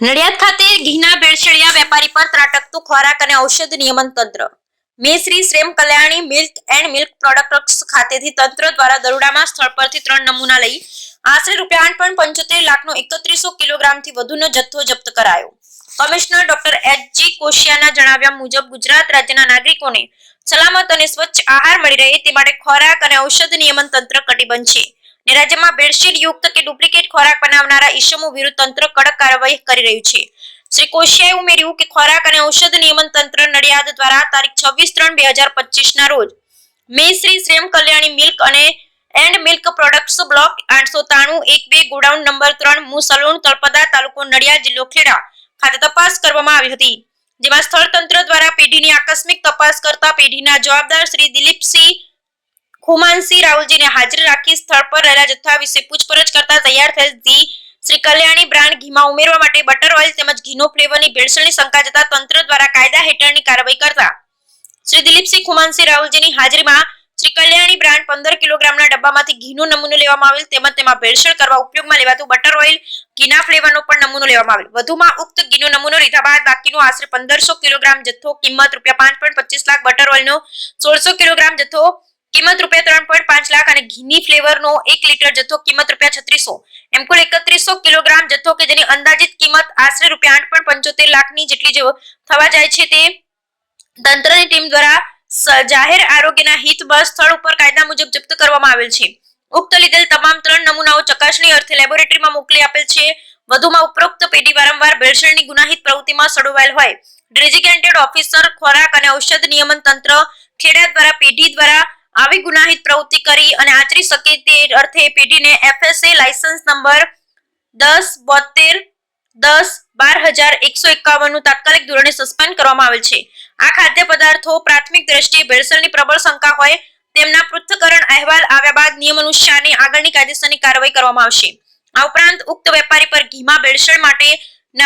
નડિયાદ ખાતે ઘીના ભેળસેળિયા વેપારી પર ત્રાટકતું ખોરાક અને ઔષધ નિયમન તંત્ર. મેશ્રી શ્રેમ Kalyani milk and milk products ખાતેથી તંત્ર દ્વારા દરોડામાં સ્થળ પરથી ત્રણ નમૂના લઈ આશરે રૂપિયા આઠ પોઈન્ટ પંચોતેર લાખનો એકત્રીસો કિલોગ્રામથી વધુનો જથ્થો જપ્ત કરાયો. કમિશનર ડોક્ટર એચ જી કોશિયાના જણાવ્યા મુજબ ગુજરાત રાજ્યના નાગરિકોને સલામત અને સ્વચ્છ આહાર મળી રહે તે માટે ખોરાક અને ઔષધ નિયમન તંત્ર કટિબંધ છે. ને રાજ્યમાં બેડશીટ યુક્ત કે ડુપ્લિકેટ ખોરાક બનાવનારા ઇસમો વિરુદ્ધ તંત્ર કડક કાર્યવાહી કરી રહ્યું છે. શ્રી કોશિયાએ ઉમેર્યું કે ખોરાક અને ઔષધ નિયમન તંત્ર નડિયાદ દ્વારા તારીખ છવ્વીસ ત્રણ બે હજાર પચીસ ના રોજ મેં શ્રી શ્રેમ કલ્યાણી મિલ્ક અને એન્ડ મિલ્ક પ્રોડક્ટ્સ બ્લોક આઠસો ત્રાણું એક બે ગોડાઉન નંબર ત્રણ મુ મુસલોણ તળપદા તાલુકો નડિયાદ જિલ્લો ખેડા ખાતે તપાસ કરવામાં આવી હતી. જેમાં સ્થળ તંત્ર દ્વારા પેઢીની આકસ્મિક તપાસ કરતા પેઢીના જવાબદાર શ્રી દિલીપસિંહ ખુમાનસિંહ રાહુલજીને હાજર રાખી સ્થળ પર રહેલા જથ્થા વિશે પૂછપરછ કરતા તૈયાર થયેલ ઘી શ્રી કલ્યાણી બ્રાન્ડ ઘીમાં ઉમેરવા માટે બટર ઓઇલ તેમજ ઘીનો ફ્લેવરની ભેળસેળની શંકા જતા તંત્ર દ્વારા કાયદા હેઠળની કાર્યવાહી કરતા. શ્રી દિલીપસિંહ ખુમાનસિંહ રાહુલજીની હાજરીમાં શ્રી કલ્યાણી બ્રાન્ડ પંદર કિલોગ્રામના ડબ્બામાંથી ઘીનો નમૂનો લેવામાં આવેલ તેમજ તેમાં ભેળસેળ કરવા ઉપયોગમાં લેવાતું બટર ઓઇલ, ઘીના ફ્લેવરનો પણ નમૂનો લેવામાં આવેલ. વધુમાં ઉક્ત ઘીનો નમૂનો લીધા બાદ બાકીનો આશરે પંદરસો કિલોગ્રામ જથ્થો કિંમત રૂપિયા પાંચ પોઈન્ટ પચીસ લાખ બટર ઓઇલનો સોળસો કિલોગ્રામ જથ્થો કિંમત રૂપિયા ત્રણ પોઈન્ટ પાંચ લાખ અને ઘીની ફ્લેવરનો એક લીટર જથ્થો કિંમત રૂપિયા છત્રીસો. એમ કુલ એકત્રીસો કિલોગ્રામ જથ્થો કે જેની અંદાજિત કિંમત આશરે રૂપિયા આઠ પોઈન્ટ પંચોતેર લાખની જેટલી થવા જાય છે તે તંત્રની ટીમ દ્વારા જાહેર આરોગ્યના હિત બસ સ્થળ ઉપર કાયદા મુજબ જપ્ત કરવામાં આવેલ છે. ઉક્ત લીધેલ તમામ ત્રણ નમૂનાઓ ચકાસણી અર્થે લેબોરેટરીમાં મોકલી આપેલ છે. વધુમાં ઉપરોક્ત પેઢી વારંવાર ભેળસેળની ગુનાહિત પ્રવૃત્તિમાં સડોવાયેલ હોય. ડેઝિગ્નેટેડ ઓફિસર, ખોરાક અને ઔષધ નિયમન તંત્ર, ખેડા દ્વારા પેઢી દ્વારા આવી ગુનાહિત પ્રવૃત્તિ કરી અને આચરી શકે તે અર્થે પેઢીને એફએસએ લાયસન્સ નંબર દસ બોતેર દસ બાર હજાર એકસો એકાવનનું તાત્કાલિક ધોરણે સસ્પેન્ડ કરવામાં આવેલ છે. આ ખાદ્ય પદાર્થો પ્રાથમિક દ્રષ્ટિએ ભેળસેળની પ્રબળ શંકા હોય તેમના પૃથ્થકરણ અહેવાલ આવ્યા બાદ નિયમ અનુસારની આગળની કાયદેસરની કાર્યવાહી કરવામાં આવશે. આ ઉપરાંત ઉક્ત વેપારી પર ઘીમાં ભેળસેળ માટે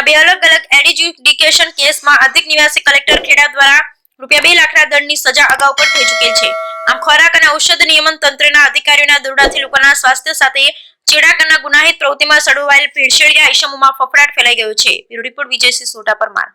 બે અલગ અલગ એડિજ્યુડિકેશન કેસમાં અધિક નિવાસી કલેક્ટર ખેડા દ્વારા રૂપિયા બે લાખના દંડની સજા અગાઉ પણ થઈ ચૂકેલ છે. આમ ખોરાક અને ઔષધ નિયમન તંત્રના અધિકારીઓના દોરડાથી લોકોના સ્વાસ્થ્ય સાથે ચેડા ગુનાહિત પ્રવૃત્તિમાં સડવાયેલ ભેળસેળિયા ઇસમોમાં ફફડાટ ફેલાઈ ગયો છે. Bureau report Vijaysinh Sota Parmar.